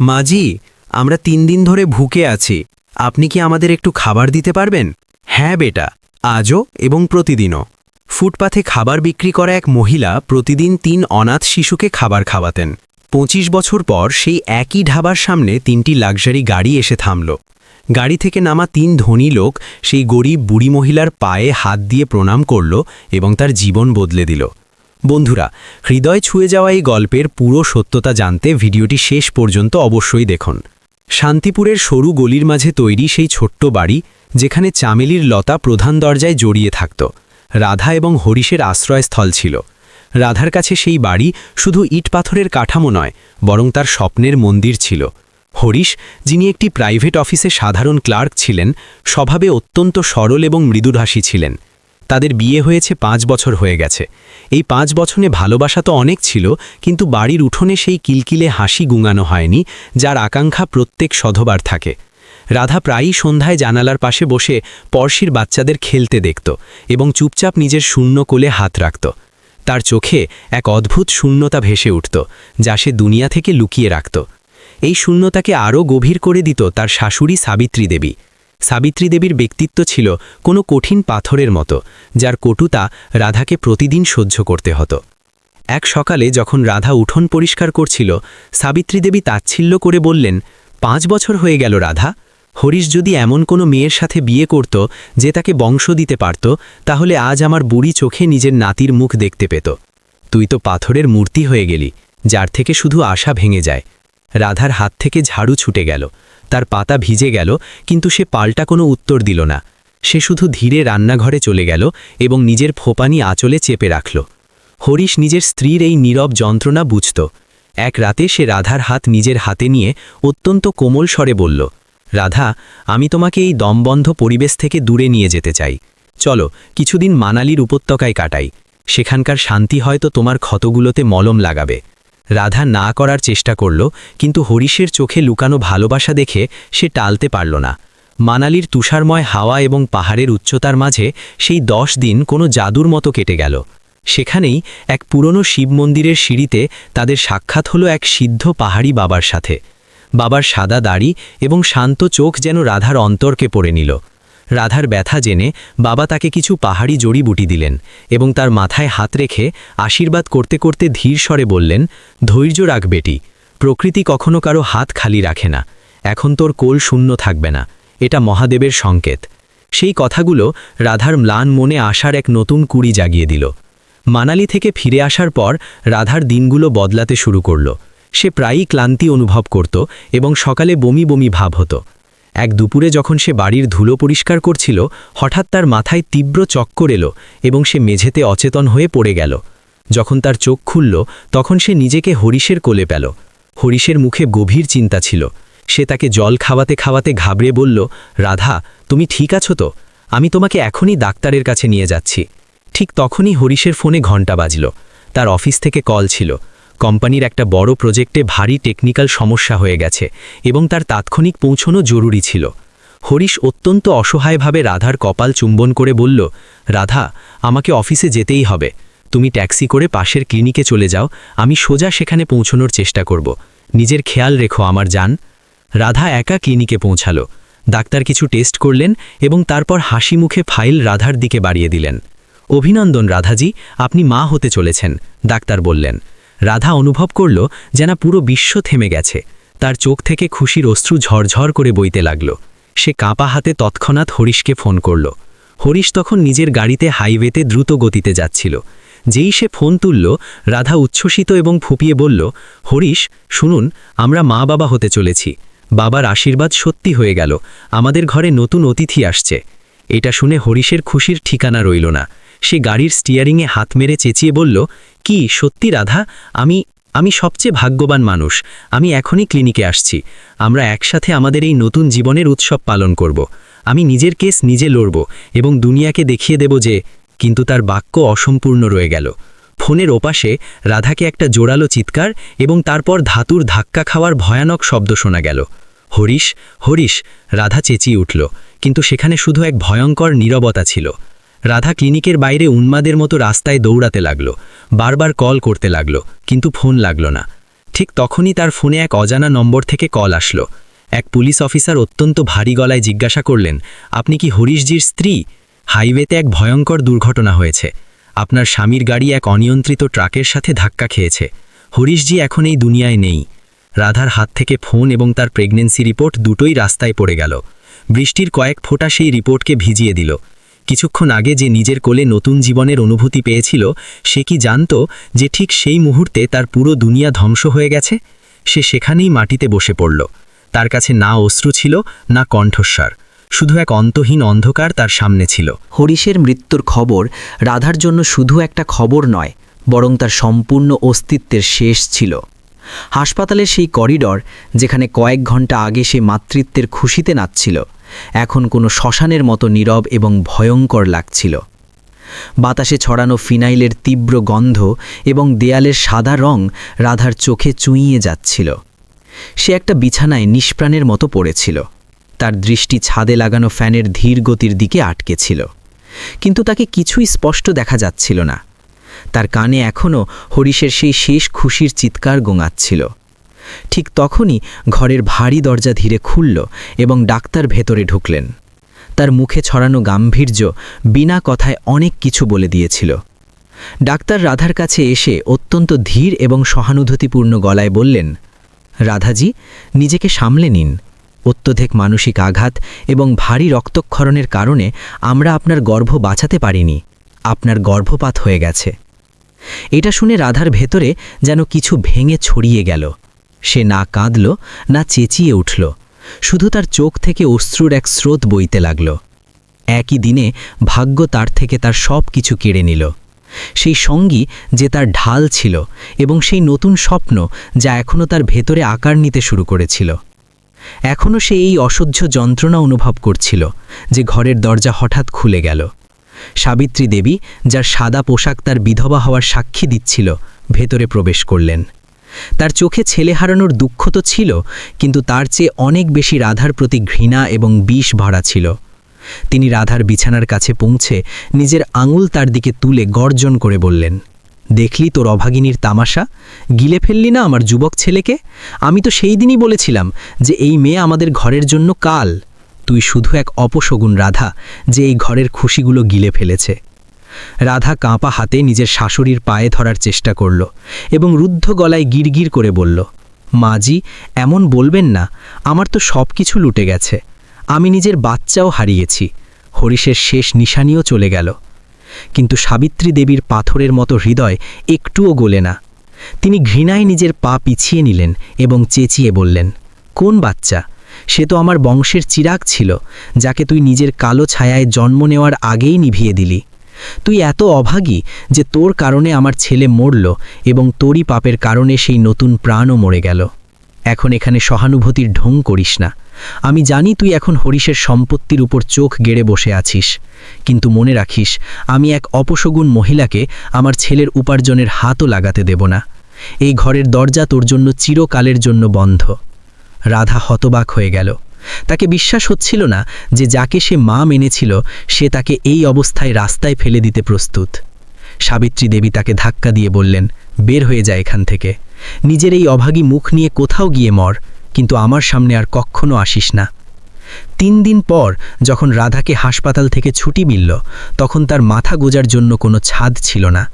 মাজি আমরা তিন দিন ধরে ভুকে আছি। আপনি কি আমাদের একটু খাবার দিতে পারবেন? হ্যাঁ বেটা, আজও এবং প্রতিদিনও। ফুটপাথে খাবার বিক্রি করা এক মহিলা প্রতিদিন তিন অনাথ শিশুকে খাবার খাওয়াতেন। পঁচিশ বছর পর সেই একই ঢাবার সামনে তিনটি লাক্সারি গাড়ি এসে থামল। গাড়ি থেকে নামা তিন ধনী লোক সেই গরিব বুড়ি মহিলার পায়ে হাত দিয়ে প্রণাম করল এবং তার জীবন বদলে দিল। বন্ধুরা, হৃদয় ছুঁয়ে যাওয়া এই গল্পের পুরো সত্যতা জানতে ভিডিওটি শেষ পর্যন্ত অবশ্যই দেখুন। শান্তিপুরের সরু গলির মাঝে তৈরি সেই ছোট্ট বাড়ি, যেখানে চামেলির লতা প্রধান দরজায় জড়িয়ে থাকত। রাধা এবং হরিশের আশ্রয়স্থল ছিল। রাধার কাছে সেই বাড়ি শুধু ইট পাথরের কাঠামো নয়, বরং তার স্বপ্নের মন্দির ছিল। হরিশ, যিনি একটি প্রাইভেট অফিসে সাধারণ ক্লার্ক ছিলেন, স্বভাবে অত্যন্ত সরল এবং মৃদুভাষী ছিলেন। তাদের বিয়ে হয়েছে পাঁচ বছর হয়ে গেছে। এই পাঁচ বছরে ভালোবাসা তো অনেক ছিল, কিন্তু বাড়ির উঠোনে সেই কিলকিলে হাসি গুঙানো হয়নি, যার আকাঙ্ক্ষা প্রত্যেক সধবার থাকে। রাধা প্রায়ই সন্ধ্যায় জানালার পাশে বসে পড়শির বাচ্চাদের খেলতে দেখত এবং চুপচাপ নিজের শূন্য কোলে হাত রাখত। তার চোখে এক অদ্ভুত শূন্যতা ভেসে উঠত, যা সে দুনিয়া থেকে লুকিয়ে রাখত। এই শূন্যতাকে আরও গভীর করে দিত তার শাশুড়ি সাবিত্রী দেবী। সাবিত্রী দেবীর ব্যক্তিত্ব ছিল কোনো কঠিন পাথরের মতো, যার কটুতা রাধাকে প্রতিদিন সহ্য করতে হতো। এক সকালে যখন রাধা উঠোন পরিষ্কার করছিল, সাবিত্রী দেবী তাচ্ছিল্য করে বললেন, পাঁচ বছর হয়ে গেল রাধা, হরিশ যদি এমন কোনো মেয়ের সাথে বিয়ে করত যে তাকে বংশ দিতে পারত, তাহলে আজ আমার বুড়ি চোখে নিজের নাতির মুখ দেখতে পেত। তুই তো পাথরের মূর্তি হয়ে গেলি, যার থেকে শুধু আশা ভেঙে যায়। রাধার হাত থেকে ঝাড়ু ছুটে গেল তার পাতা ভিজে গেল, কিন্তু সে পাল্টা কোনো উত্তর দিল না। সে শুধু ধীরে রান্নাঘরে চলে গেল এবং নিজের ফোপানি আঁচলে চেপে রাখল। হরিশ নিজের স্ত্রীর এই নীরব যন্ত্রণা বুঝত। এক রাতে সে রাধার হাত নিজের হাতে নিয়ে অত্যন্ত কোমল স্বরে বলল, রাধা, আমি তোমাকে এই দমবন্ধ পরিবেশ থেকে দূরে নিয়ে যেতে চাই। চলো, কিছুদিন মানালির উপত্যকায় কাটাই। সেখানকার শান্তি হয়তো তোমার ক্ষতগুলোতে মলম লাগাবে। রাধা না করার চেষ্টা করল, কিন্তু হরিশের চোখে লুকানো ভালোবাসা দেখে সে টালতে পারল না। মানালির তুষারময় হাওয়া এবং পাহাড়ের উচ্চতার মাঝে সেই দশ দিন কোনো জাদুর মতো কেটে গেল। সেখানেই এক পুরনো শিব মন্দিরের সিঁড়িতে তাদের সাক্ষাৎ হলো এক সিদ্ধ পাহাড়ি বাবার সাথে। বাবার সাদা দাড়ি এবং শান্ত চোখ যেন রাধার অন্তরকে পড়ে নিল। রাধার ব্যথা জেনে বাবা তাকে কিছু পাহাড়ি জড়িবুটি দিলেন এবং তার মাথায় হাত রেখে আশীর্বাদ করতে করতে ধীর স্বরে বললেন, ধৈর্য রাখ বেটি, প্রকৃতি কখনো কারও হাত খালি রাখে না। এখন তোর কোল শূন্য থাকবে না। এটা মহাদেবের সংকেত। সেই কথাগুলো রাধার ম্লান মনে আসার এক নতুন কুড়ি জাগিয়ে দিল। মানালি থেকে ফিরে আসার পর রাধার দিনগুলো বদলাতে শুরু করল। সে প্রায়ই ক্লান্তি অনুভব করত এবং সকালে বমি বমি ভাব হতো। এক দুপুরে যখন সে বাড়ির ধুলো পরিষ্কার করছিল, হঠাৎ তার মাথায় তীব্র চক্কর এলো এবং সে মেঝেতে অচেতন হয়ে পড়ে গেল। যখন তার চোখ খুলল, তখন সে নিজেকে হরিশের কোলে পেল। হরিশের মুখে গভীর চিন্তা ছিল। সে তাকে জল খাওয়াতে খাওয়াতে ঘাবড়ে বলল, রাধা, তুমি ঠিক আছো তো? আমি তোমাকে এখনই ডাক্তারের কাছে নিয়ে যাচ্ছি। ঠিক তখনই হরিশের ফোনে ঘণ্টা বাজল। তার অফিস থেকে কল ছিল। কোম্পানির একটা বড় প্রজেক্টে ভারী টেকনিক্যাল সমস্যা হয়ে গেছে এবং তার তাৎক্ষণিক পৌঁছনো জরুরি ছিল। হরিশ অত্যন্ত অসহায়ভাবে রাধার কপাল চুম্বন করে বলল, রাধা, আমাকে অফিসে যেতেই হবে। তুমি ট্যাক্সি করে পাশের ক্লিনিকে চলে যাও, আমি সোজা সেখানে পৌঁছনোর চেষ্টা করব। নিজের খেয়াল রেখো আমার যান রাধা একা ক্লিনিকে পৌঁছালো। ডাক্তার কিছু টেস্ট করলেন এবং তারপর হাসি মুখে ফাইল রাধার দিকে বাড়িয়ে দিলেন। অভিনন্দন রাধাজি, আপনি মা হতে চলেছেন, ডাক্তার বললেন। রাধা অনুভব করল যেন পুরো বিশ্ব থেমে গেছে। তার চোখ থেকে খুশির অশ্রু ঝরঝর করে বইতে লাগল। সে কাঁপা হাতে তৎক্ষণাৎ হরিশকে ফোন করল। হরিশ তখন নিজের গাড়িতে হাইওয়েতে দ্রুত গতিতে যাচ্ছিল। যেই সে ফোন তুলল, রাধা উচ্ছ্বসিত এবং ফুপিয়ে বলল, হরিশ, শুনুন, আমরা মা বাবা হতে চলেছি। বাবার আশীর্বাদ সত্যি হয়ে গেল। আমাদের ঘরে নতুন অতিথি আসছে। এটা শুনে হরিশের খুশির ঠিকানা রইল না। সে গাড়ির স্টিয়ারিংয়ে হাত মেরে চেঁচিয়ে বলল, কি, সত্যি রাধা? আমি আমি সবচেয়ে ভাগ্যবান মানুষ। আমি এখনই ক্লিনিকে আসছি। আমরা একসাথে আমাদের এই নতুন জীবনের উৎসব পালন করব। আমি নিজের কেস নিজে লড়ব এবং দুনিয়াকে দেখিয়ে দেব যে, কিন্তু তার বাক্য অসম্পূর্ণ রয়ে গেল। ফোনের ওপাশে রাধাকে একটা জোরালো চিৎকার এবং তারপর ধাতুর ধাক্কা খাওয়ার ভয়ানক শব্দ শোনা গেল। হরিশ হরিশ, রাধা চেঁচিয়ে উঠল, কিন্তু সেখানে শুধু এক ভয়ঙ্কর নীরবতা ছিল। রাধা ক্লিনিকের বাইরে উন্মাদের মতো রাস্তায় দৌড়াতে লাগল। বারবার কল করতে লাগল, কিন্তু ফোন লাগল না। ঠিক তখনই তার ফোনে এক অজানা নম্বর থেকে কল আসলো। এক পুলিশ অফিসার অত্যন্ত ভারী গলায় জিজ্ঞাসা করলেন, আপনি কি হরিশজির স্ত্রী? হাইওয়েতে এক ভয়ঙ্কর দুর্ঘটনা হয়েছে। আপনার স্বামীর গাড়ি এক অনিয়ন্ত্রিত ট্রাকের সাথে ধাক্কা খেয়েছে। হরিশজি এখন এই দুনিয়ায় নেই। রাধার হাত থেকে ফোন এবং তার প্রেগনেন্সি রিপোর্ট দুটোই রাস্তায় পড়ে গেল। বৃষ্টির কয়েক ফোঁটা সেই রিপোর্টকে ভিজিয়ে দিল। কিছুক্ষণ আগে যে নিজের কোলে নতুন জীবনের অনুভূতি পেয়েছিল, সে কি জানত যে ঠিক সেই মুহূর্তে তার পুরো দুনিয়া ধ্বংস হয়ে গেছে? সে সেখানেই মাটিতে বসে পড়ল। তার কাছে না অশ্রু ছিল, না কণ্ঠস্বর। শুধু এক অন্তহীন অন্ধকার তার সামনে ছিল। হরিশের মৃত্যুর খবর রাধার জন্য শুধু একটা খবর নয়, বরং তার সম্পূর্ণ অস্তিত্বের শেষ ছিল। হাসপাতালের সেই করিডর, যেখানে কয়েক ঘণ্টা আগে সে মাতৃত্বের খুশিতে নাচছিল এখন কোনো শ্মশানের মতো নীরব এবং ভয়ঙ্কর লাগছিল। বাতাসে ছড়ানো ফিনাইলের তীব্র গন্ধ এবং দেয়ালের সাদা রং রাধার চোখে চুঁইয়ে যাচ্ছিল। সে একটা বিছানায় নিষ্প্রাণের মতো পড়েছিল। তার দৃষ্টি ছাদে লাগানো ফ্যানের ধীর গতির দিকে আটকে ছিল। কিন্তু তাকে কিছুই স্পষ্ট দেখা যাচ্ছিল না। তার কানে এখনও হরিশের সেই শেষ খুশির চিৎকার গোঙাচ্ছিল। ঠিক তখনই ঘরের ভারী দরজা ধীরে খুলল এবং ডাক্তার ভেতরে ঢুকলেন। তার মুখে ছড়ানো গাম্ভীর্য বিনা কথায় অনেক কিছু বলে দিয়েছিল। ডাক্তার রাধার কাছে এসে অত্যন্ত ধীর এবং সহানুভূতিপূর্ণ গলায় বললেন, রাধাজি, নিজেকে সামলে নিন। অত্যধিক মানসিক আঘাত এবং ভারী রক্তক্ষরণের কারণে আমরা আপনার গর্ভ বাঁচাতে পারিনি। আপনার গর্ভপাত হয়ে গেছে এটা শুনে রাধার ভেতরে যেন কিছু ভেঙে ছড়িয়ে গেল। সে না কাঁদল, না চেঁচিয়ে উঠল। শুধু তার চোখ থেকে অশ্রুর এক স্রোত বইতে লাগল। একই দিনে ভাগ্য তার থেকে তার সব কিছু কেড়ে নিল। সেই সঙ্গী যে তার ঢাল ছিল এবং সেই নতুন স্বপ্ন যা এখনও তার ভেতরে আকার নিতে শুরু করেছিল। এখনও সে এই অসহ্য যন্ত্রণা অনুভব করছিল যে ঘরের দরজা হঠাৎ খুলে গেল। সাবিত্রী দেবী, যার সাদা পোশাক তার বিধবা হওয়ার সাক্ষী দিচ্ছিল, ভেতরে প্রবেশ করলেন। তার চোখে ছেলে হারানোর দুঃখ তো ছিল, কিন্তু তার চেয়ে অনেক বেশি রাধার প্রতি ঘৃণা এবং বিষ ভরা ছিল। তিনি রাধার বিছানার কাছে পৌঁছে নিজের আঙুল তার দিকে তুলে গর্জন করে বললেন, দেখলি তোর অভাগিনীর তামাশা? গিলে ফেললি না আমার যুবক ছেলেকে? আমি তো সেই দিনই বলেছিলাম যে এই মেয়ে আমাদের ঘরের জন্য কাল। তুই শুধু এক অপশগুন রাধা, যে এই ঘরের খুশিগুলো গিলে ফেলেছে। রাধা কাঁপা হাতে নিজের শাশুড়ির পায়ে ধরার চেষ্টা করল এবং রুদ্ধ গলায় গিরগির করে বলল, মাজি, এমন বলবেন না, আমার তো সব কিছু লুটে গেছে। আমি নিজের বাচ্চাও হারিয়েছি। হরিশের শেষ নিশানিও চলে গেল। কিন্তু সাবিত্রী দেবীর পাথরের মতো হৃদয় একটুও গোলে না। তিনি ঘৃণায় নিজের পা পিছিয়ে নিলেন এবং চেঁচিয়ে বললেন, কোন বাচ্চা? সে তো আমার বংশের চিরাগ ছিল, যাকে তুই নিজের কালো ছায়ায় জন্ম নেওয়ার আগেই নিভিয়ে দিলি। তুই এত অভাগী যে তোর কারণে আমার ছেলে মরল এবং তোরই পাপের কারণে সেই নতুন প্রাণও মরে গেল। এখন এখানে সহানুভূতির ঢং করিস না। আমি জানি তুই এখন হরিশের সম্পত্তির উপর চোখ গেড়ে বসে আছিস। কিন্তু মনে রাখিস, আমি এক অপশগুন মহিলাকে আমার ছেলের উপার্জনের হাতও লাগাতে দেব না। এই ঘরের দরজা তোর জন্য চিরকালের জন্য বন্ধ। রাধা হতবাক হয়ে গেল। তাকে বিশ্বাস হচ্ছিল না যে যাকে সে মা মেনেছিল, সে তাকে এই অবস্থায় রাস্তায় ফেলে দিতে প্রস্তুত। সাবিত্রী দেবী তাকে ধাক্কা দিয়ে বললেন, বের হয়ে যায় এখান থেকে। নিজের এই অভাগী মুখ নিয়ে কোথাও গিয়ে মর, কিন্তু আমার সামনে আর কখনো আসিস না। তিন দিন পর যখন রাধাকে হাসপাতাল থেকে ছুটি মিলল, তখন তার মাথা গোজার জন্য কোনো ছাদ ছিল না।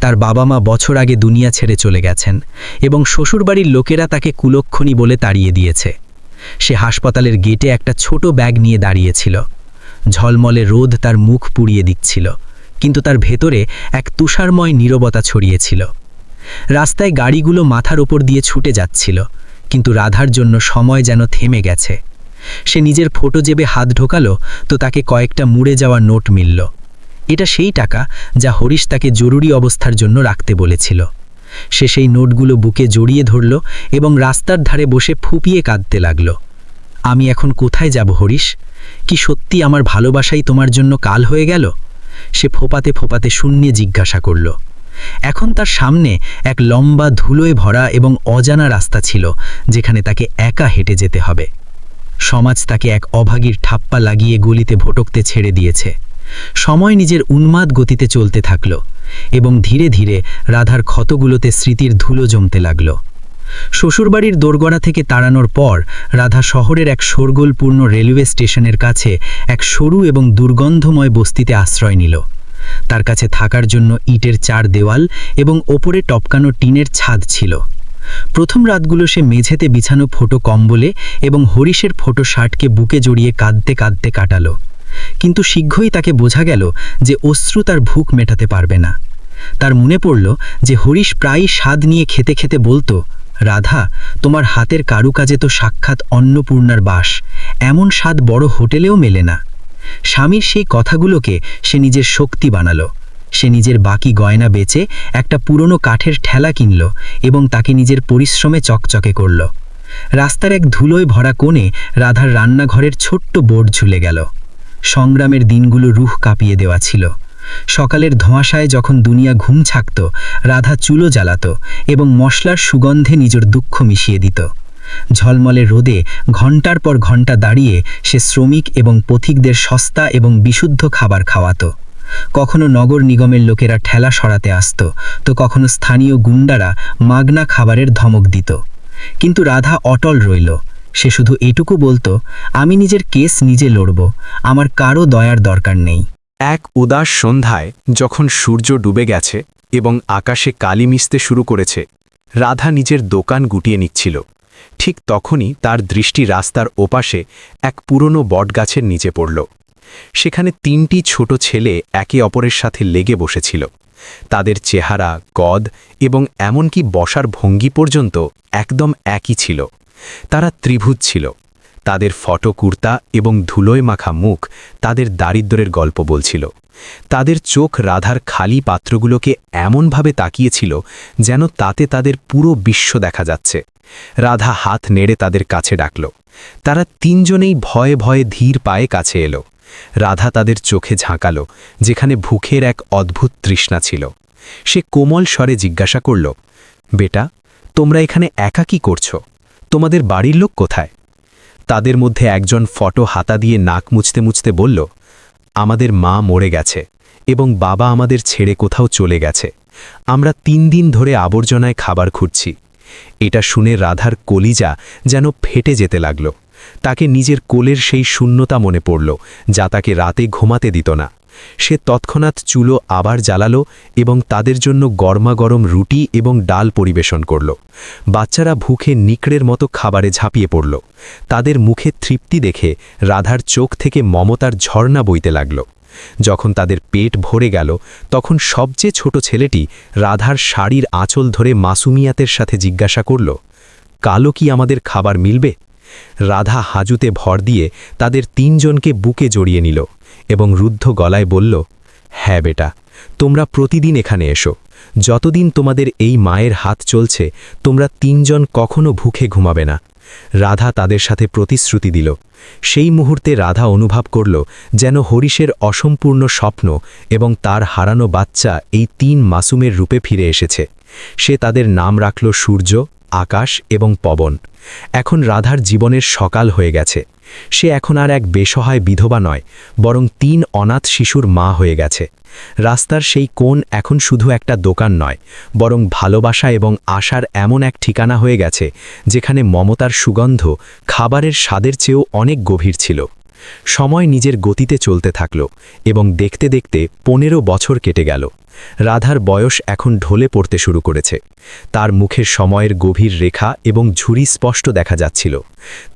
তার বাবা মা বছর আগে দুনিয়া ছেড়ে চলে গেছেন এবং শ্বশুরবাড়ির লোকেরা তাকে কুলক্ষণী বলে তাড়িয়ে দিয়েছে। সে হাসপাতালের গেটে একটা ছোট ব্যাগ নিয়ে দাঁড়িয়েছিল। ঝলমলে রোদ তার মুখ পুড়িয়ে দিচ্ছিল, কিন্তু তার ভেতরে এক তুষারময় নীরবতা ছড়িয়েছিল। রাস্তায় গাড়িগুলো মাথার ওপর দিয়ে ছুটে যাচ্ছিল, কিন্তু রাধার জন্য সময় যেন থেমে গেছে। সে নিজের ফোটো জেবে হাত ঢোকালো, তো তাকে কয়েকটা মুড়ে যাওয়া নোট মিলল। এটা সেই টাকা যা হরিশ তাকে জরুরি অবস্থার জন্য রাখতে বলেছিল। সে সেই নোটগুলো বুকে জড়িয়ে ধরল এবং রাস্তার ধারে বসে ফুপিয়ে কাঁদতে লাগল। আমি এখন কোথায় যাব হরিশ? কি সত্যি আমার ভালোবাসাই তোমার জন্য কাল হয়ে গেল? সে ফোপাতে ফোপাতে শূন্যে জিজ্ঞাসা করল। এখন তার সামনে এক লম্বা ধুলোয় ভরা এবং অজানা রাস্তা ছিল, যেখানে তাকে একা হেঁটে যেতে হবে। সমাজ তাকে এক অভাগীর ঠাপ্পা লাগিয়ে গলিতে ভটকতে ছেড়ে দিয়েছে। সময় নিজের উন্মাদ গতিতে চলতে থাকল। এবং ধীরে ধীরে রাধার ক্ষতগুলোতে স্মৃতির ধুলো জমতে লাগল। শ্বশুরবাড়ির দোরগড়া থেকে তাড়ানোর পর রাধা শহরের এক শোরগোলপূর্ণ রেলওয়ে স্টেশনের কাছে এক সরু এবং দুর্গন্ধময় বস্তিতে আশ্রয় নিল। তার কাছে থাকার জন্য ইটের চার দেওয়াল এবং ওপরে টপকানো টিনের ছাদ ছিল। প্রথম রাতগুলো সে মেঝেতে বিছানো ফোটো কম্বলে এবং হরিশের ফোটো শার্টকে বুকে জড়িয়ে কাঁদতে কাঁদতে কাটালো। কিন্তু শীঘ্রই তাকে বোঝা গেল যে অশ্রু তার ভুক মেটাতে পারবে না। তার মনে পড়ল যে হরিশ প্রায়ই স্বাদ নিয়ে খেতে খেতে বলতো, রাধা, তোমার হাতের কারুকাজে তো সাক্ষাৎ অন্নপূর্ণার বাস, এমন স্বাদ বড় হোটেলেও মেলে না। স্বামীর সেই কথাগুলোকে সে নিজের শক্তি বানালো। সে নিজের বাকি গয়না বেচে একটা পুরনো কাঠের ঠেলা কিনল এবং তাকে নিজের পরিশ্রমে চকচকে করল। রাস্তার এক ধুলোয় ভরা কোণে রাধার রান্নাঘরের ছোট্ট বোর্ড ঝুলে গেল। সংগ্রামের দিনগুলো রুহ কাঁপিয়ে দেওয়া ছিল। সকালের ধোঁয়াশায় যখন দুনিয়া ঘুম ছাকত, রাধা চুলো জ্বালাত এবং মশলার সুগন্ধে নিজের দুঃখ মিশিয়ে দিত। ঝলমলে রোদে ঘণ্টার পর ঘণ্টা দাঁড়িয়ে সে শ্রমিক এবং পথিকদের সস্তা এবং বিশুদ্ধ খাবার খাওয়াতো। কখনো নগর নিগমের লোকেরা ঠেলা সরাতে আসত, তো কখনো স্থানীয় গুন্ডারা মাগনা খাবারের ধমক দিত। কিন্তু রাধা অটল রইল। সে শুধু এটুকু বলতো, আমি নিজের কেস নিজে লড়ব, আমার কারও দয়ার দরকার নেই। এক উদাস সন্ধ্যায় যখন সূর্য ডুবে গেছে এবং আকাশে কালি মিশতে শুরু করেছে, রাধা নিজের দোকান গুটিয়ে নিচ্ছিল। ঠিক তখনই তার দৃষ্টি রাস্তার ওপাশে এক পুরনো বটগাছের নিচে পড়ল। সেখানে তিনটি ছোট ছেলে একে অপরের সাথে লেগে বসেছিল। তাদের চেহারা, গদ এবং এমনকি বসার ভঙ্গি পর্যন্ত একদম একই ছিল। তারা ত্রিভুজ ছিল। তাদের ফটো কুর্তা এবং ধুলোয় মাখা মুখ তাদের দারিদ্রের গল্প বলছিল। তাদের চোখ রাধার খালি পাত্রগুলোকে এমনভাবে তাকিয়েছিল যেন তাতে তাদের পুরো বিশ্ব দেখা যাচ্ছে। রাধা হাত নেড়ে তাদের কাছে ডাকল। তারা তিনজনেই ভয়ে ভয়ে ধীর পায়ে কাছে এলো। রাধা তাদের চোখে ঝাঁকালো, যেখানে ভুখের এক অদ্ভুত তৃষ্ণা ছিল। সে কোমল স্বরে জিজ্ঞাসা করল, বেটা, তোমরা এখানে একা কি করছ? তোমাদের বাড়ির লোক কোথায়? তাদের মধ্যে একজন ফটো হাতা দিয়ে নাক মুছতে মুছতে বলল, আমাদের মা মরে গেছে এবং বাবা আমাদের ছেড়ে কোথাও চলে গেছে। আমরা তিন দিন ধরে আবর্জনায় খাবার খুঁজছি এটা শুনে রাধার কলিজা যেন ফেটে যেতে লাগল। তাকে নিজের কোলের সেই শূন্যতা মনে পড়ল, যা তাকে রাতে ঘুমাতে দিত না। সে তৎক্ষণাৎ চুলো আবার জ্বালালো এবং তাদের জন্য গরমাগরম রুটি এবং ডাল পরিবেশন করল। বাচ্চারা ভুখে নিকড়ের মতো খাবারে ঝাঁপিয়ে পড়ল। তাদের মুখে তৃপ্তি দেখে রাধার চোখ থেকে মমতার ঝর্ণা বইতে লাগল। যখন তাদের পেট ভরে গেল, তখন সবচেয়ে ছোট ছেলেটি রাধার শাড়ির আঁচল ধরে মাসুমিয়াতের সাথে জিজ্ঞাসা করল, কালো কি আমাদের খাবার মিলবে? রাধা হাজুতে ভর দিয়ে তাদের তিনজনকে বুকে জড়িয়ে নিল। এবং রুদ্ধ গলায় বলল হ্যাঁ বেটা, তোমরা প্রতিদিন এখানে এসো। যতদিন তোমাদের এই মায়ের হাত চলছে, তোমরা তিনজন কখনো ভুখে ঘুমাবে না। রাধা তাদের সাথে প্রতিশ্রুতি দিল। সেই মুহূর্তে রাধা অনুভব করল যেন হরিশের অসম্পূর্ণ স্বপ্ন এবং তার হারানো বাচ্চা এই তিন মাসুমের রূপে ফিরে এসেছে। সে তাদের নাম রাখল সূর্য আকাশ এবং পবন। এখন রাধার জীবনের সকাল হয়ে গেছে। সে এখন আর এক বেসহায় বিধবা নয়, বরং তিন অনাথ শিশুর মা হয়ে গেছে। রাস্তার সেই কোণ এখন শুধু একটা দোকান নয়, বরং ভালোবাসা এবং আশার এমন এক ঠিকানা হয়ে গেছে, যেখানে মমতার সুগন্ধ খাবারের স্বাদের চেয়েও অনেক গভীর ছিল। সময় নিজের গতিতে চলতে থাকল এবং দেখতে দেখতে পনেরো বছর কেটে গেল। রাধার বয়স এখন ঢলে পড়তে শুরু করেছে। তার মুখের সময়ের গভীর রেখা এবং ঝুরি স্পষ্ট দেখা যাচ্ছিল।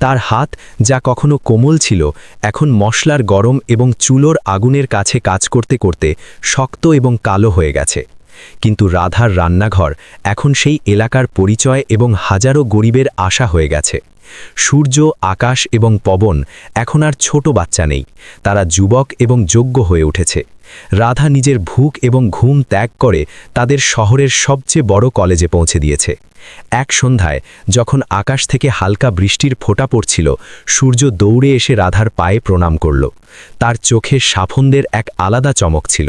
তার হাত, যা কখনো কোমল ছিল, এখন মশলার গরম এবং চুলোর আগুনের কাছে কাজ করতে করতে শক্ত এবং কালো হয়ে গেছে। কিন্তু রাধার রান্নাঘর এখন সেই এলাকার পরিচয় এবং হাজারো গরিবের আশা হয়ে গেছে। সূর্য, আকাশ এবং পবন এখন আর ছোট বাচ্চা নেই। তারা যুবক এবং যোগ্য হয়ে উঠেছে। রাধা নিজের ভুক এবং ঘুম ত্যাগ করে তাদের শহরের সবচেয়ে বড় কলেজে পৌঁছে দিয়েছে। এক সন্ধ্যায় যখন আকাশ থেকে হালকা বৃষ্টির ফোঁটা পড়ছিল, সূর্য দৌড়ে এসে রাধার পায়ে প্রণাম করল। তার চোখে সাফন্দের এক আলাদা চমক ছিল।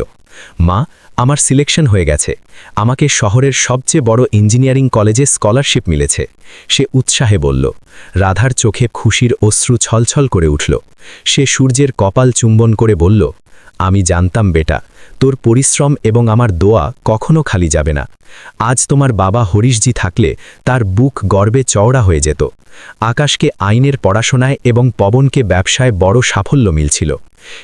মা, আমার সিলেকশন হয়ে গেছে। আমাকে শহরের সবচেয়ে বড় ইঞ্জিনিয়ারিং কলেজে স্কলারশিপ মিলেছে। সে উৎসাহে বলল। রাধার চোখে খুশির অশ্রু ছলছল করে উঠল। সে সূর্যের কপাল চুম্বন করে বলল আমি জানতাম বেটা, তোর পরিশ্রম এবং আমার দোয়া কখনো খালি যাবে না। আজ তোমার বাবা হরিশজি থাকলে তার বুক গর্বে চওড়া হয়ে যেত। আকাশকে আইনের পড়াশোনায় এবং পবনকে ব্যবসায় বড় সাফল্য মিলছিল।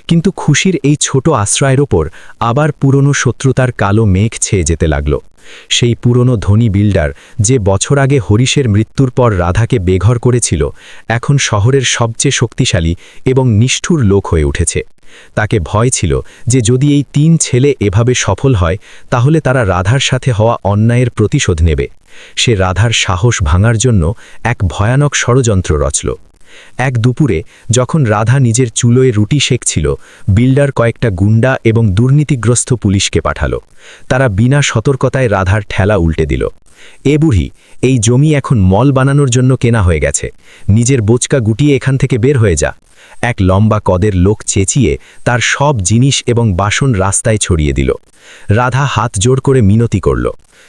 কিন্তু খুশির এই ছোট আশ্রয়ের ওপর আবার পুরনো শত্রুতার কালো মেঘ ছেয়ে যেতে লাগল। সেই পুরনো ধনী বিল্ডার যে বছর আগে হরিশের মৃত্যুর পর রাধাকে বেঘর করেছিল, এখন শহরের সবচেয়ে শক্তিশালী এবং নিষ্ঠুর লোক হয়ে উঠেছে। তাকে ভয় ছিল যে যদি এই তিন ছেলে এভাবে সফল হয়, তাহলে তারা রাধার সাথে হওয়া অন্যায়ের প্রতিশোধ নেবে। সে রাধার সাহস ভাঙার জন্য এক ভয়ানক ষড়যন্ত্র রচল। এক দুপুরে, যখন রাধা নিজের চুলোয় রুটি শেখছিল বিল্ডার কয়েকটা গুন্ডা এবং দুর্নীতিগ্রস্ত পুলিশকে পাঠালো। তারা বিনা সতর্কতায় রাধার ঠেলা উল্টে দিল। এ বুড়ি, এই জমি এখন মল বানানোর জন্য কেনা হয়ে গেছে। নিজের বোচকা গুটিয়ে এখান থেকে বের হয়ে যা। এক লম্বা কদের লোক চেঁচিয়ে তার সব জিনিস এবং বাসন রাস্তায় ছড়িয়ে দিল। রাধা হাত জোড় করে মিনতি করল।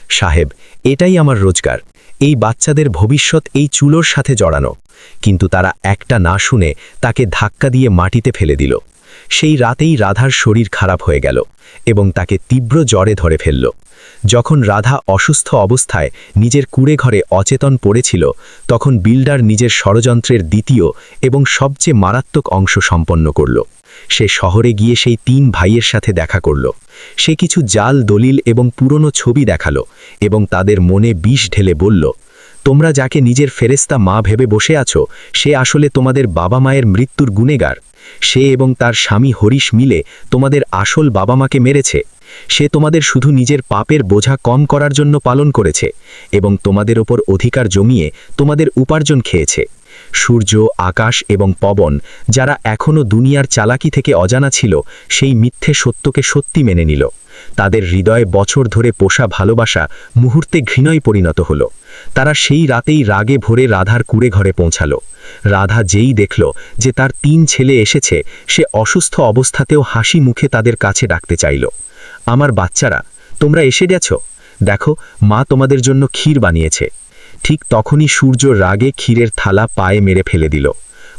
সাহেব, এটাই আমার রোজগার। এই বাচ্চাদের ভবিষ্যৎ এই চুলোর সাথে জড়ানো। কিন্তু তারা একটা না শুনে তাকে ধাক্কা দিয়ে মাটিতে ফেলে দিল। সেই রাতেই রাধার শরীর খারাপ হয়ে গেল এবং তাকে তীব্র জ্বরে ধরে ফেলল। যখন রাধা অসুস্থ অবস্থায় নিজের কুড়ে ঘরে অচেতন পড়েছিল, তখন বিল্ডার নিজের ষড়যন্ত্রের দ্বিতীয় এবং সবচেয়ে মারাত্মক অংশ সম্পন্ন করল। সে শহরে গিয়ে সেই তিন ভাইয়ের সাথে দেখা করল। সে কিছু জাল, দলিল এবং পুরনো ছবি দেখাল এবং তাদের মনে বিষ ঢেলে বলল তোমরা যাকে নিজের ফেরেস্তা মা ভেবে বসে আছো, সে আসলে তোমাদের বাবা মায়ের মৃত্যুর গুণেগার। সে এবং তার স্বামী হরিশ মিলে তোমাদের আসল বাবা মাকে মেরেছে। সে তোমাদের শুধু নিজের পাপের বোঝা কম করার জন্য পালন করেছে এবং তোমাদের ওপর অধিকার জমিয়ে তোমাদের উপার্জন খেয়েছে। সূর্য, আকাশ এবং পবন, যারা এখনও দুনিয়ার চালাকি থেকে অজানা ছিল, সেই মিথ্যে সত্যকে সত্যি মেনে নিল। তাদের হৃদয়ে বছর ধরে পোষা ভালোবাসা মুহূর্তে ঘৃণয় পরিণত হল। তারা সেই রাতেই রাগে ভরে রাধার কুড়ে ঘরে পৌঁছালো। রাধা যেই দেখল যে তার তিন ছেলে এসেছে, সে অসুস্থ অবস্থাতেও হাসি মুখে তাদের কাছে ডাকতে চাইল। আমার বাচ্চারা, তোমরা এসে গেছ? দেখো, মা তোমাদের জন্য ক্ষীর বানিয়েছে। ঠিক তখনই সূর্য রাগে ক্ষীরের থালা পায়ে মেরে ফেলে দিল।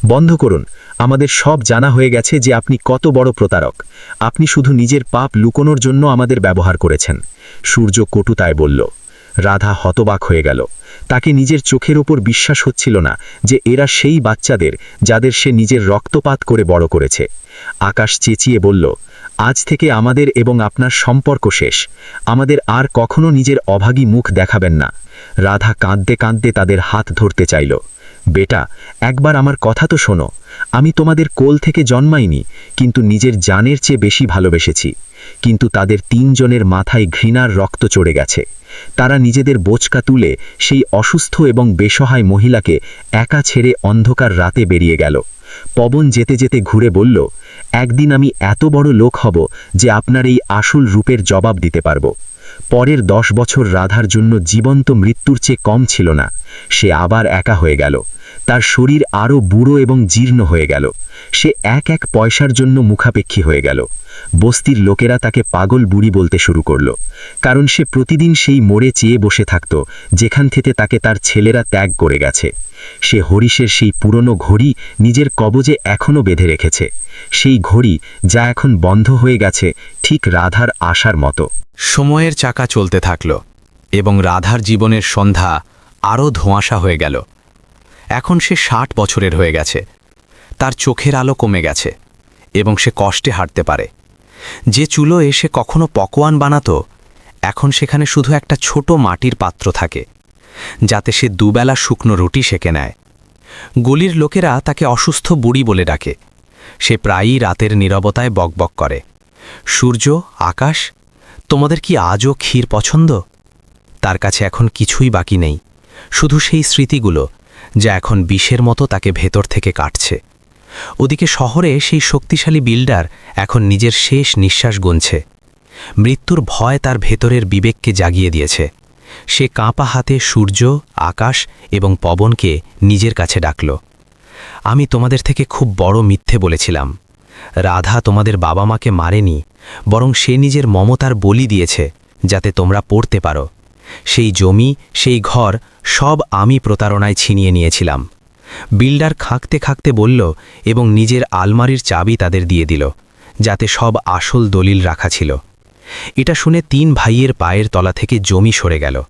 বন্ধ করুন, আমাদের সব জানা হয়ে গেছে যে আপনি কত বড় প্রতারক। আপনি শুধু নিজের পাপ লুকোনোর জন্য আমাদের ব্যবহার করেছেন। সূর্য কটুতায় বলল রাধা হতবাক হয়ে গেল। তাকে নিজের চোখের ওপর বিশ্বাস হচ্ছিল না যে এরা সেই বাচ্চাদের যাদের সে নিজের রক্তপাত করে বড় করেছে। আকাশ চেঁচিয়ে বলল, আজ থেকে আমাদের এবং আপনার সম্পর্ক শেষ। আমাদের আর কখনো নিজের অভাগী মুখ দেখাবেন না। রাধা কাঁদতে কাঁদতে তাদের হাত ধরতে চাইল, বেটা, একবার আমার কথা তো শোনো। আমি তোমাদের কোল থেকে জন্মাইনি, কিন্তু নিজের জানের চেয়ে বেশি ভালোবেসেছি। কিন্তু তাদের তিনজনের মাথায় ঘৃণার রক্ত চড়ে গেছে। তারা নিজেদের বোচকা তুলে সেই অসুস্থ এবং বেসহায় মহিলাকে একা ছেড়ে অন্ধকার রাতে বেরিয়ে গেল। পবন যেতে যেতে ঘুরে বলল, একদিন আমি এত বড় লোক হব যে আপনার এই আসল রূপের জবাব দিতে পারব। পরের দশ বছর রাধার জন্য জীবন্ত মৃত্যুর চেয়ে কম ছিল না। সে আবার একা হয়ে গেল। তার শরীর আরও বুড়ো এবং জীর্ণ হয়ে গেল। সে এক এক পয়সার জন্য মুখাপেক্ষী হয়ে গেল। বস্তির লোকেরা তাকে পাগল বুড়ি বলতে শুরু করল। কারণ সে প্রতিদিন সেই মোড়ে চেয়ে বসে থাকত, যেখান থেকে তাকে তার ছেলেরা ত্যাগ করে গেছে। সে হরিশের সেই পুরনো ঘড়ি নিজের কবজে এখনও বেঁধে রেখেছে। সেই ঘড়ি যা এখন বন্ধ হয়ে গেছে ঠিক রাধার আশার মতো। সময়ের চাকা চলতে থাকল এবং রাধার জীবনের সন্ধ্যা আরও ধোঁয়াশা হয়ে গেল। এখন সে ষাট বছরের হয়ে গেছে। তার চোখের আলো কমে গেছে এবং সে কষ্টে হাঁটতে পারে। যে চুলো এসে কখনো পকোয়ান বানাতো, এখন সেখানে শুধু একটা ছোট মাটির পাত্র থাকে, যাতে সে দুবেলা শুকনো রুটি সেকে নেয়। গলির লোকেরা তাকে অসুস্থ বুড়ি বলে ডাকে। সে প্রায়ই রাতের নীরবতায় বকবক করে। সূর্য, আকাশ, তোমাদের কি আজও ক্ষীর পছন্দ? তার কাছে এখন কিছুই বাকি নেই, শুধু সেই স্মৃতিগুলো। যা এখন বিষের মতো তাকে ভেতর থেকে কাটছে। ওদিকে শহরে সেই শক্তিশালী বিল্ডার এখন নিজের শেষ নিঃশ্বাস গুনছে। মৃত্যুর ভয় তার ভেতরের বিবেককে জাগিয়ে দিয়েছে। সে কাঁপা হাতে সূর্য, আকাশ এবং পবনকে নিজের কাছে ডাকল। আমি তোমাদের থেকে খুব বড় মিথ্যে বলেছিলাম। রাধা তোমাদের বাবা মাকে মারেনি, বরং সে নিজের মমতার বলি দিয়েছে, যাতে তোমরা পড়তে পারো। সেই জমি, সেই ঘর সব আমি প্রতারণায় ছিনিয়ে নিয়েছিলাম। বিল্ডার খাঁকতে খাঁকতে বলল এবং নিজের আলমারির চাবি তাদের দিয়ে দিল, যাতে সব আসল দলিল রাখা ছিল। এটা শুনে তিন ভাইয়ের পায়ের তলা থেকে জমি সরে গেল।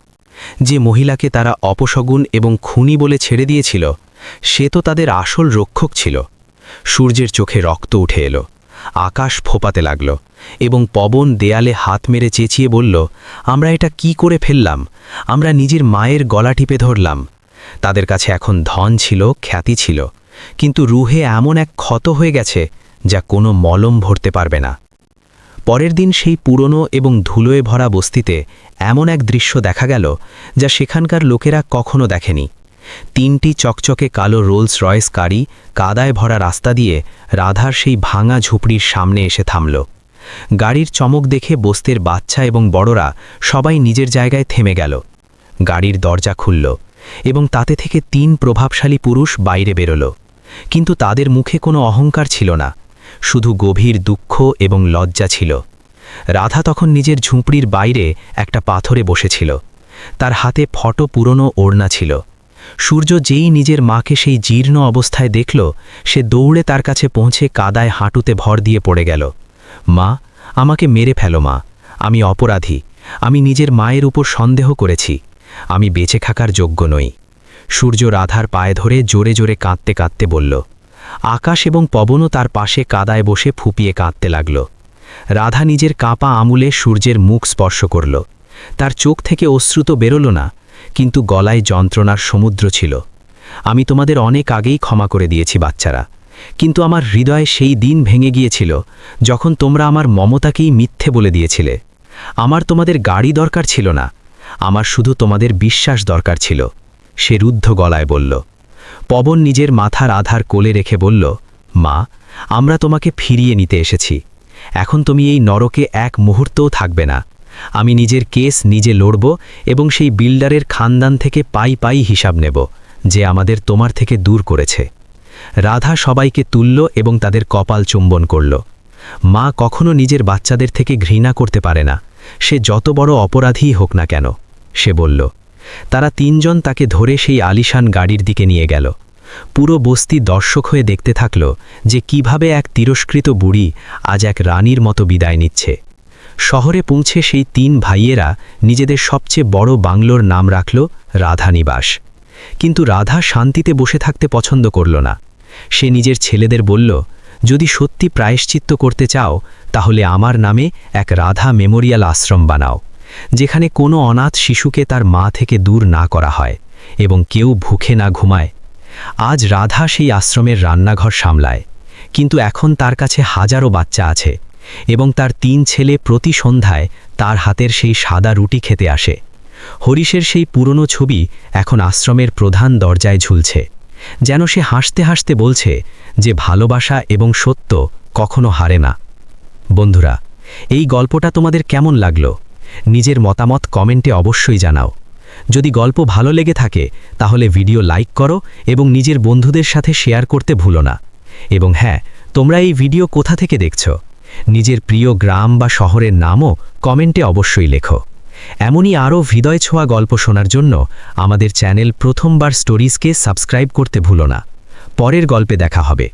যে মহিলাকে তারা অপশগুন এবং খুনি বলে ছেড়ে দিয়েছিল, সে তো তাদের আসল রক্ষক ছিল। সূর্যের চোখে রক্ত উঠে এলো। আকাশ ফোপাতে লাগল এবং পবন দেয়ালে হাত মেরে চেঁচিয়ে বলল, আমরা এটা কি করে ফেললাম? আমরা নিজের মায়ের গলা টিপে ধরলাম। তাদের কাছে এখন ধন ছিল, খ্যাতি ছিল, কিন্তু রুহে এমন এক ক্ষত হয়ে গেছে যা কোনো মলম ভরতে পারবে না। পরের দিন সেই পুরনো এবং ধুলোয় ভরা বস্তিতে এমন এক দৃশ্য দেখা গেল যা সেখানকার লোকেরা কখনো দেখেনি। তিনটি চকচকে কালো রোলস রয়েস গাড়ি কাদায় ভরা রাস্তা দিয়ে রাধার সেই ভাঙা ঝুপড়ির সামনে এসে থামল। গাড়ির চমক দেখে বস্তির বাচ্চা এবং বড়রা সবাই নিজের জায়গায় থেমে গেল। গাড়ির দরজা খুলল এবং তাতে থেকে তিন প্রভাবশালী পুরুষ বাইরে বেরোল। কিন্তু তাদের মুখে কোনো অহংকার ছিল না, শুধু গভীর দুঃখ এবং লজ্জা ছিল। রাধা তখন নিজের ঝুঁপড়ির বাইরে একটা পাথরে বসেছিল। তার হাতে ফটো পুরনো ওড়না ছিল। সূর্য যেই নিজের মাকে সেই জীর্ণ অবস্থায় দেখল, সে দৌড়ে তার কাছে পৌঁছে কাদায় হাঁটুতে ভর দিয়ে পড়ে গেল। মা, আমাকে মেরে ফেলো মা, আমি অপরাধী, আমি নিজের মায়ের উপর সন্দেহ করেছি, আমি বেঁচে থাকার যোগ্য নই। সূর্য রাধার পায়ে ধরে জোরে জোরে কাঁদতে কাঁদতে বলল। আকাশ এবং পবনও তার পাশে কাদায় বসে ফুপিয়ে কাঁদতে লাগল। রাধা নিজের কাঁপা আমুলে সূর্যের মুখ স্পর্শ করল। তার চোখ থেকে অশ্রুত বেরোল না কিন্তু গলায় যন্ত্রণার সমুদ্র ছিল। আমি তোমাদের অনেক আগেই ক্ষমা করে দিয়েছি, বাচ্চারা। কিন্তু আমার হৃদয়ে সেই দিন ভেঙে গিয়েছিল, যখন তোমরা আমার মমতাকেই মিথ্যে বলে দিয়েছিলে। আমার তোমাদের গাড়ি দরকার ছিল না, আমার শুধু তোমাদের বিশ্বাস দরকার ছিল, সে রুদ্ধ গলায় বলল। পবন নিজের মাথার আধার কোলে রেখে বলল, মা, আমরা তোমাকে ফিরিয়ে নিতে এসেছি। এখন তুমি এই নরকে এক মুহূর্তও থাকবে না। আমি নিজের কেস নিজে লড়ব এবং সেই বিল্ডারের খানদান থেকে পাই পাই হিসাব নেব, যে আমাদের তোমার থেকে দূর করেছে। রাধা সবাইকে তুলল এবং তাদের কপাল চুম্বন করল। মা কখনো নিজের বাচ্চাদের থেকে ঘৃণা করতে পারে না, সে যত বড় অপরাধীই হোক না কেন, সে বলল। তারা তিনজন তাকে ধরে সেই আলিশান গাড়ির দিকে নিয়ে গেল। পুরো বস্তি দর্শক হয়ে দেখতে থাকল যে কীভাবে এক তিরস্কৃত বুড়ি আজ এক রানীর মতো বিদায় নিচ্ছে। শহরে পৌঁছে সেই তিন ভাইয়েরা নিজেদের সবচেয়ে বড় বাংলোর নাম রাখল রাধানিবাস। কিন্তু রাধা শান্তিতে বসে থাকতে পছন্দ করল না। সে নিজের ছেলেদের বলল, যদি সত্যি প্রায়শ্চিত্ত করতে চাও, তাহলে আমার নামে এক রাধা মেমোরিয়াল আশ্রম বানাও, যেখানে কোনো অনাথ শিশুকে তার মা থেকে দূর না করা হয় এবং কেউ ভুখে না ঘুমায়। আজ রাধা সেই আশ্রমের রান্নাঘর সামলায়, কিন্তু এখন তার কাছে হাজারো বাচ্চা আছে এবং তার তিন ছেলে প্রতি সন্ধ্যায় তার হাতের সেই সাদা রুটি খেতে আসে। হরিশের সেই পুরনো ছবি এখন আশ্রমের প্রধান দরজায় ঝুলছে, যেন সে হাসতে হাসতে বলছে যে ভালোবাসা এবং সত্য কখনো হারে না। বন্ধুরা, এই গল্পটা তোমাদের কেমন লাগল? নিজের মতামত কমেন্টে অবশ্যই জানাও। যদি গল্প ভালো লেগে থাকে, তাহলে ভিডিও লাইক করো এবং নিজের বন্ধুদের সাথে শেয়ার করতে ভুলো না। এবং হ্যাঁ তোমরা এই ভিডিও কোথা থেকে দেখছ? নিজের প্রিয় গ্রাম বা শহরের নামও কমেন্টে অবশ্যই লেখো। এমনই আরও হৃদয় ছোঁয়া গল্প শোনার জন্য আমাদের চ্যানেল প্রথমবার স্টোরিজকে সাবস্ক্রাইব করতে ভুলো না। পরের গল্পে দেখা হবে।